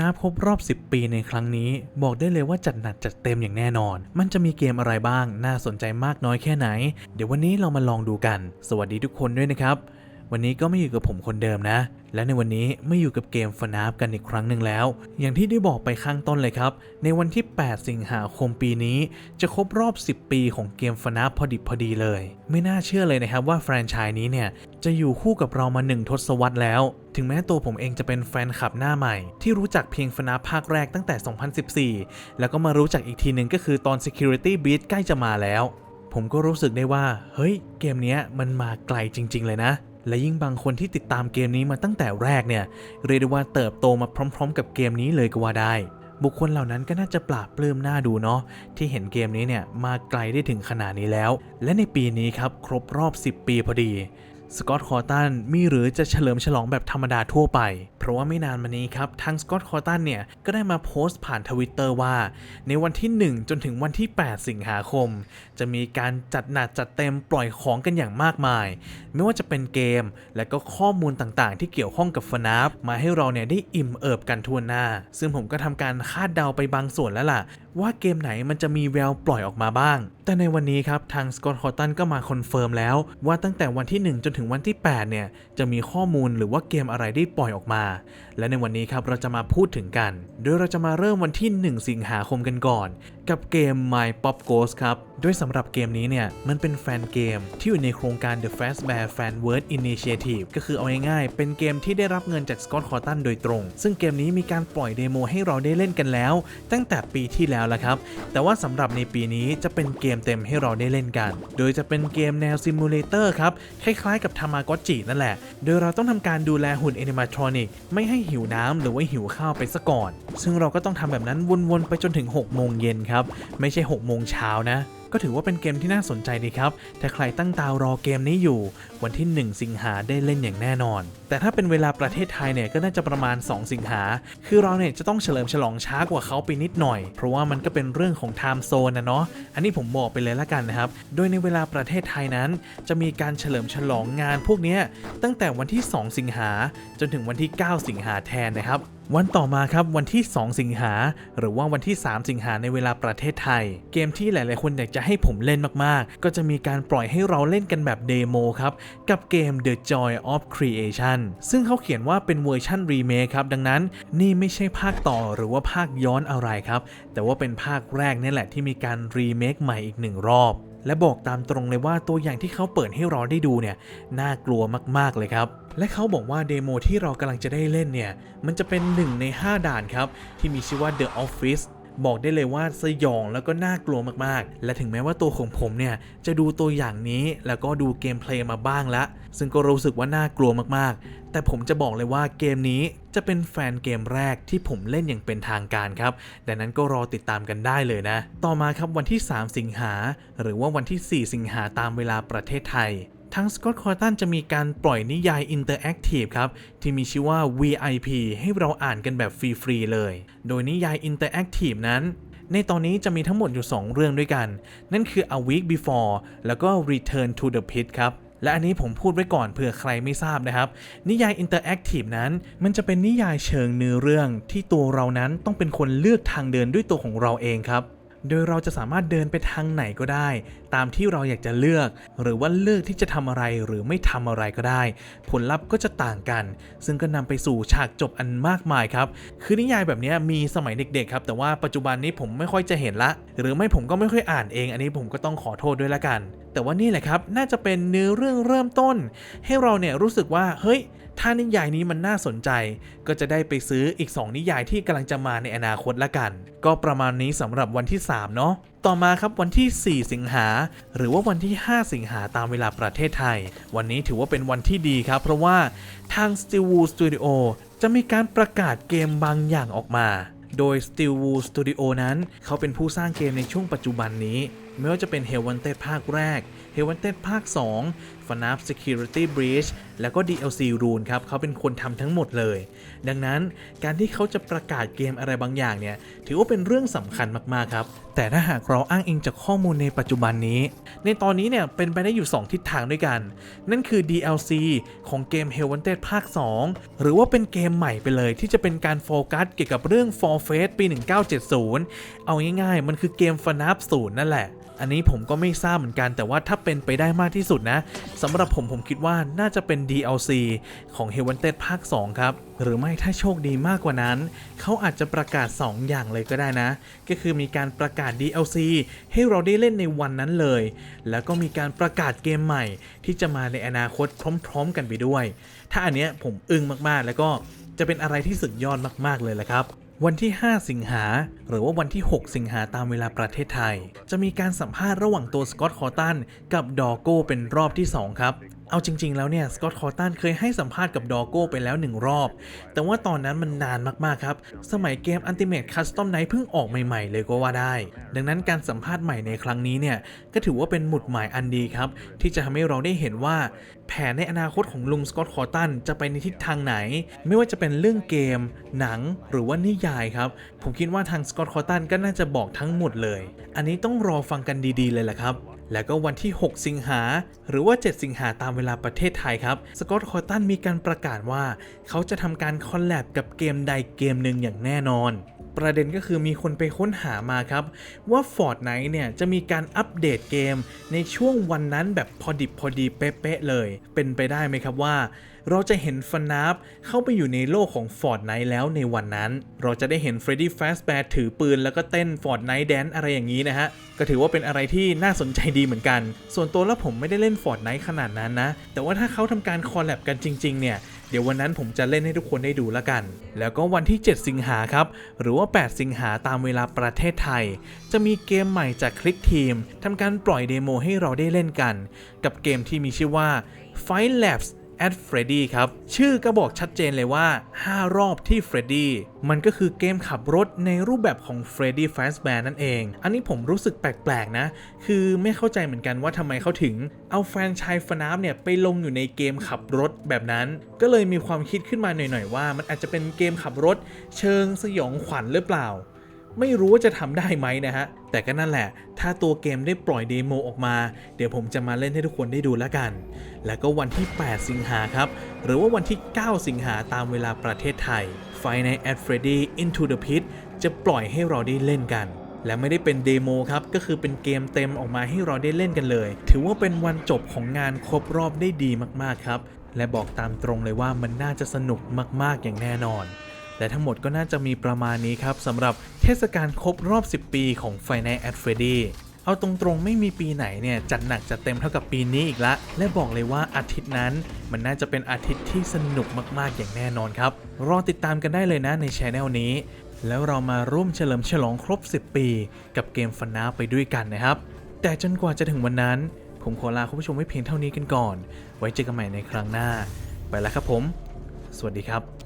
นาครบรอบ 10 ปีในครั้งนี้ บอกได้เลยว่าจัดหนักจัดเต็มอย่างแน่นอน มันจะมีเกมอะไรบ้าง น่าสนใจมากน้อยแค่ไหน เดี๋ยววันนี้เรามาลองดูกัน สวัสดีทุกคนด้วยนะครับ วันนี้ก็ไม่อยู่กับผมคนเดิมนะ และในวันนี้ไม่อยู่กับเกมฟนาฟกันอีกครั้งหนึ่งแล้ว อย่างที่ได้บอกไปข้างต้นเลยครับ ในวันที่ 8 สิงหาคมปีนี้ จะครบรอบ 10 ปีของเกมฟนาฟพอดิบพอดีเลย ไม่น่าเชื่อเลยนะครับว่าแฟรนไชส์นี้เนี่ย จะอยู่คู่กับเรามาหนึ่งทศวรรษแล้ว ถึงแม้ตัวผมเองจะเป็นแฟนคลับหน้าใหม่ ที่รู้จักเพียงฟนาภาคแรกตั้งแต่ 2014 แล้วก็มารู้จักอีกทีหนึ่งก็คือตอน Security Breach ใกล้จะมาแล้ว ผมก็รู้สึกได้ว่า เฮ้ย เกมเนี้ยมันมาไกลจริง ๆ เลยนะ และยิ่งบางคนที่ติดตามเกมนี้มาตั้งแต่แรกเนี่ย เรียกได้ว่าเติบโตมาพร้อม ๆ กับเกมนี้เลยก็ว่าได้บุคคลเหล่านั้นก็น่าจะปราบปลื้มหน้าดูเนาะที่เห็นเกมนี้เนี่ยมาไกลได้ถึงขนาดนี้แล้ว และในปีนี้ครับครบรอบ 10 ปีพอดี สกอตต์คอตันมีหรือจะเฉลิมฉลองแบบธรรมดาทั่วไป เพราะว่าไม่นานมานี้ครับ ทางสกอตต์คอตันเนี่ย ก็ได้มาโพสต์ผ่านทวิตเตอร์ว่า ในวันที่ 1 จนถึงวันที่ 8 สิงหาคม จะมีการจัดหนักจัดเต็มปล่อยของกันอย่างมากมาย ไม่ว่าจะเป็นเกม และก็ข้อมูลต่างๆ ที่เกี่ยวข้องกับฟนาฟมาให้เราเนี่ยได้อิ่มเอิบกันทั่วหน้า ซึ่งผมก็ทำการคาดเดาไปบางส่วนแล้วล่ะว่าเกมไหนมันจะมีแววปล่อยออกมาบ้าง แต่ในวันนี้ครับทางสกอตต์คอร์ตันก็มาคอนเฟิร์มแล้ว ว่าตั้งแต่วันที่ 1 จนถึงวันที่ 8 เนี่ย จะมีข้อมูลหรือว่าเกมอะไรได้ปล่อยออกมา และในวันนี้ครับเราจะมาพูดถึงกัน โดยเราจะมาเริ่มวันที่ 1 สิงหาคมกันก่อน กับเกม My Pop Ghost ครับ โดยสำหรับเกมนี้เนี่ย มันเป็นแฟนเกมที่อยู่ในโครงการ The Fast Bear Fan Word Initiative ก็คือเอาง่ายๆ เป็นเกมที่ได้รับเงินจาก Scott Cawthon โดยตรง ซึ่งเกมนี้มีการปล่อยเดโมให้เราได้เล่นกันแล้ว ตั้งแต่ปีที่แล้วละครับ แต่ว่าสำหรับในปีนี้จะเป็นเกมเต็มให้เราได้เล่นกัน โดยจะเป็นเกมแนวซิมูเลเตอร์ครับ คล้ายๆกับทามากอจินั่นแหละ โดยเราต้องทำการดูแลหุ่นแอนิมาทรอนิกไม่ให้หิวน้ำหรือว่าหิวข้าวไปซะก่อน ซึ่งเราก็ต้องทำแบบนั้นวนๆไปจนถึง6โมงเย็นครับ ไม่ใช่6โมงเช้านะก็ถือว่าเป็นเกมที่น่าสนใจดีครับ ถ้าใครตั้งตารอเกมนี้อยู่ วันที่ 1 สิงหาได้เล่นอย่างแน่นอน แต่ถ้าเป็นเวลาประเทศไทยเนี่ยก็น่าจะประมาณ 2 สิงหา คือเราเนี่ยจะต้องเฉลิมฉลองช้ากว่าเขาไปนิดหน่อย เพราะว่ามันก็เป็นเรื่องของไทม์โซนนะเนาะ อันนี้ผมบอกไปเลยละกันนะครับ โดยในเวลาประเทศไทยนั้น จะมีการเฉลิมฉลองงานพวกนี้ตั้งแต่วันที่ 2 สิงหาจนถึงวันที่ 9 สิงหาแทนนะครับ วันต่อมาครับวันที่ 2 สิงหา หรือว่าวันที่ 3 สิงหาในเวลาประเทศไทย เกมที่หลาย ๆ คนอยากจะให้ผมเล่นมาก ๆ ก็จะมีการปล่อยให้เราเล่นกันแบบเดโมครับ กับเกม The Joy of Creation ซึ่งเขาเขียนว่าเป็นเวอร์ชันรีเมคครับ ดังนั้นนี่ไม่ใช่ภาคต่อหรือว่าภาคย้อนอะไรครับ แต่ว่าเป็นภาคแรกนี่แหละที่มีการรีเมคใหม่อีกหนึ่งรอบ และบอกตามตรงเลยว่าตัวอย่างที่เขาเปิดให้เราได้ดูเนี่ยน่ากลัวมากๆเลยครับ และเขาบอกว่าเดโมที่เรากำลังจะได้เล่นเนี่ยมันจะเป็นหนึ่งใน 5 ด่านครับ ที่มีชื่อว่า The Office บอกได้เลยว่าสยองแล้วก็น่ากลัวมากๆ และถึงแม้ว่าตัวของผมเนี่ยจะดูตัวอย่างนี้แล้วก็ดูเกมเพลย์มาบ้างแล้วซึ่งก็รู้สึกว่าน่ากลัวมากๆ แต่ผมจะบอกเลยว่าเกมนี้จะเป็นแฟนเกมแรกที่ผมเล่นอย่างเป็นทางการครับ ดังนั้นก็รอติดตามกันได้เลยนะ ต่อมาครับวันที่ 3 สิงหา หรือว่าวันที่ 4 สิงหาตามเวลาประเทศไทย ทาง Scott c o r t o n จะมีการปล่อยนิยายอินเตอร์แอคทีฟครับ ที่มีชื่อว่า VIP ให้เราอ่านกันแบบฟรี ๆ เลย โดยนิยายอินเตอร์แอคทีฟนั้น ในตอนนี้จะมีทั้งหมดอยู่ 2 เรื่องด้วยกัน นั่นคือ A Week Before แล้วก็ Return to the Pit ครับและอันนี้ผมพูดไว้ก่อนเผื่อใครไม่ทราบนะครับ นิยายอินเตอร์แอคทีฟนั้น มันจะเป็นนิยายเชิงเนื้อเรื่องที่ตัวเรานั้นต้องเป็นคนเลือกทางเดินด้วยตัวของเราเองครับ โดยเราจะสามารถเดินไปทางไหนก็ได้ ตามที่เราอยากจะเลือก หรือว่าเลือกที่จะทำอะไรหรือไม่ทำอะไรก็ได้ ผลลัพธ์ก็จะต่างกัน ซึ่งก็นำไปสู่ฉากจบอันมากมายครับ คือนิยายแบบนี้มีสมัยเด็กๆครับ แต่ว่าปัจจุบันนี้ผมไม่ค่อยจะเห็นละ หรือไม่ผมก็ไม่ค่อยอ่านเอง อันนี้ผมก็ต้องขอโทษด้วยละกัน แต่ว่านี่แหละครับ น่าจะเป็นเนื้อเรื่องเริ่มต้น ให้เราเนี่ยรู้สึกว่าเฮ้ย ถ้านิยายนี้มันน่าสนใจ ก็จะได้ไปซื้ออีก 2 นิยายที่กำลังจะมาในอนาคตละกัน ก็ประมาณนี้สำหรับวันที่ 3 เนาะต่อมาครับวันที่ 4 สิงหา หรือว่าวันที่ 5 สิงหาตามเวลาประเทศไทย วันนี้ถือว่าเป็นวันที่ดีครับ เพราะว่าทาง Steel Wool Studio จะมีการประกาศเกมบางอย่างออกมา โดย Steel Wool Studio นั้น เขาเป็นผู้สร้างเกมในช่วงปัจจุบันนี้ไม่ว่าจะเป็น h e l w a n t e d ภาคแรก h e l w a n t e d ภาค 2 FNAF Security Breach แล้วก็ DLC Rune ครับเขาเป็นคนทำทั้งหมดเลย ดังนั้นการที่เขาจะประกาศเกมอะไรบางอย่างเนี่ย ถือว่าเป็นเรื่องสำคัญมาก ๆ ครับ แต่ถ้าหากเราอ้างอิงจากข้อมูลในปัจจุบันนี้ ในตอนนี้เนี่ยเป็นไปได้อยู่ 2 ทิศทางด้วยกัน นั่นคือ DLC ของเกม h e l w a n t e d ภาค 2 หรือว่าเป็นเกมใหม่ไปเลยที่จะเป็นการโฟกัสเกี่ยวกับเรื่อง For Fate ปี 1970 เอาง่ายๆ มันคือเกม FNAF 0นั่นแหละ อันนี้ผมก็ไม่ทราบเหมือนกันแต่ว่าถ้าเป็นไปได้มากที่สุดนะสำหรับผมผมคิดว่าน่าจะเป็น DLC ของ h e l w a n t e d ภาค 2 ครับ หรือไม่ถ้าโชคดีมากกว่านั้น เขาอาจจะประกาศ 2 อย่างเลยก็ได้นะ ก็คือมีการประกาศ DLC ให้เราได้เล่นในวันนั้นเลย แล้วก็มีการประกาศเกมใหม่ ที่จะมาในอนาคตพร้อม ๆ กันไปด้วย ถ้าอันเนี้ยผมอึ้งมากๆ แล้วก็จะเป็นอะไรที่สุดยอดมาก ๆ เลยแหละครับ วันที่ 5 สิงหา หรือว่าวันที่ 6 สิงหาตามเวลาประเทศไทย จะมีการสัมภาษณ์ระหว่างตัวสกอตคอตันกับดอโก้เป็นรอบที่ 2 ครับ เอาจริง ๆ แล้วเนี่ยสกอตคอร์ตันเคยให้สัมภาษณ์กับดอโก้ไปแล้ว1รอบ แต่ว่าตอนนั้นมันนานมาก ๆ ครับ สมัยเกม Ultimate Custom Night เพิ่งออกใหม่ ๆ เลยก็ว่าได้ ดังนั้นการสัมภาษณ์ใหม่ในครั้งนี้เนี่ย ก็ถือว่าเป็นหมุดหมายอันดีครับ ที่จะทำให้เราได้เห็นว่า แผนในอนาคตของลุงสกอตคอร์ตันจะไปในทิศทางไหน ไม่ว่าจะเป็นเรื่องเกม หนังหรือว่านิยายครับผมคิดว่าทางสกอตคอร์ตันก็น่าจะบอกทั้งหมดเลย อันนี้ต้องรอฟังกันดีๆเลยแหละครับ แล้วก็วันที่ 6 สิงหา หรือว่า 7 สิงหาตามเวลาประเทศไทยครับ สกอตคอร์ตันมีการประกาศว่า เขาจะทำการคอลแลบกับเกมใดเกมหนึ่งอย่างแน่นอน ประเด็นก็คือมีคนไปค้นหามาครับ ว่า Fortnite เนี่ยจะมีการอัปเดตเกมในช่วงวันนั้นแบบพอดิบพอดีเป๊ะๆเลย เป็นไปได้ไหมครับว่า เราจะเห็นฟันาฟเข้าไปอยู่ในโลกของ Fortnite แล้วในวันนั้น เราจะได้เห็น Freddy Fazbear ถือปืนแล้วก็เต้น Fortnite Dance อะไรอย่างนี้นะฮะ ก็ถือว่าเป็นอะไรที่น่าสนใจดีเหมือนกัน ส่วนตัวแล้วผมไม่ได้เล่น Fortnite ขนาดนั้นนะ แต่ว่าถ้าเขาทำการคอลแลบกันจริงๆเนี่ย เดี๋ยววันนั้นผมจะเล่นให้ทุกคนได้ดูแล้วกัน แล้วก็วันที่ 7 สิงหาครับ หรือว่า 8 สิงหาตามเวลาประเทศไทย จะมีเกมใหม่จากคลิกทีมทำการปล่อยเดโมให้เราได้เล่นกัน กับเกมที่มีชื่อว่า Fight Labs at Freddy ครับ ชื่อก็บอกชัดเจนเลยว่า 5 รอบที่ Freddy มันก็คือเกมขับรถในรูปแบบของ Freddy Fazbear นั่นเอง อันนี้ผมรู้สึกแปลกๆนะ คือไม่เข้าใจเหมือนกันว่าทำไมเขาถึง เอาแฟนชายฟนาฟเนี่ยไปลงอยู่ในเกมขับรถแบบนั้น ก็เลยมีความคิดขึ้นมาหน่อยๆว่า มันอาจจะเป็นเกมขับรถ เชิงสยองขวัญหรือเปล่า ไม่รู้ว่าจะทำได้ไหมนะฮะ แต่ก็นั่นแหละ ถ้าตัวเกมได้ปล่อยเดโมออกมา เดี๋ยวผมจะมาเล่นให้ทุกคนได้ดูแล้วกัน แล้วก็วันที่ 8 สิงหาครับ หรือว่าวันที่ 9 สิงหาตามเวลาประเทศไทย Five Nights at Freddy Into the Pit จะปล่อยให้เราได้เล่นกัน และไม่ได้เป็นเดโมครับ ก็คือเป็นเกมเต็มออกมาให้เราได้เล่นกันเลย ถือว่าเป็นวันจบของงานครบรอบได้ดีมากๆครับ และบอกตามตรงเลยว่ามันน่าจะสนุกมากๆอย่างแน่นอน และทั้งหมดก็น่าจะมีประมาณนี้ครับสำหรับเทศกาลครบรอบ 10 ปีของ f i n a l at Freddy เอาตรงๆ ไม่มีปีไหนเนี่ยจัดหนักจัดเต็มเท่ากับปีนี้อีกละ และบอกเลยว่าอาทิตย์นั้น มันน่าจะเป็นอาทิตย์ที่สนุกมากๆอย่างแน่นอนครับ รอติดตามกันได้เลยนะในช anel นี้ แล้วเรามาร่วมเฉลิมฉลองครบ 10 ปี กับเกมฟันนาไปด้วยกันนะครับ แต่จนกว่าจะถึงวันนั้น ผมขอลาคุณผู้ชมไว้เพียงเท่านี้กันก่อน ไว้เจอกันใหม่ในครั้งหน้า ไปแล้วครับผม สวัสดีครับ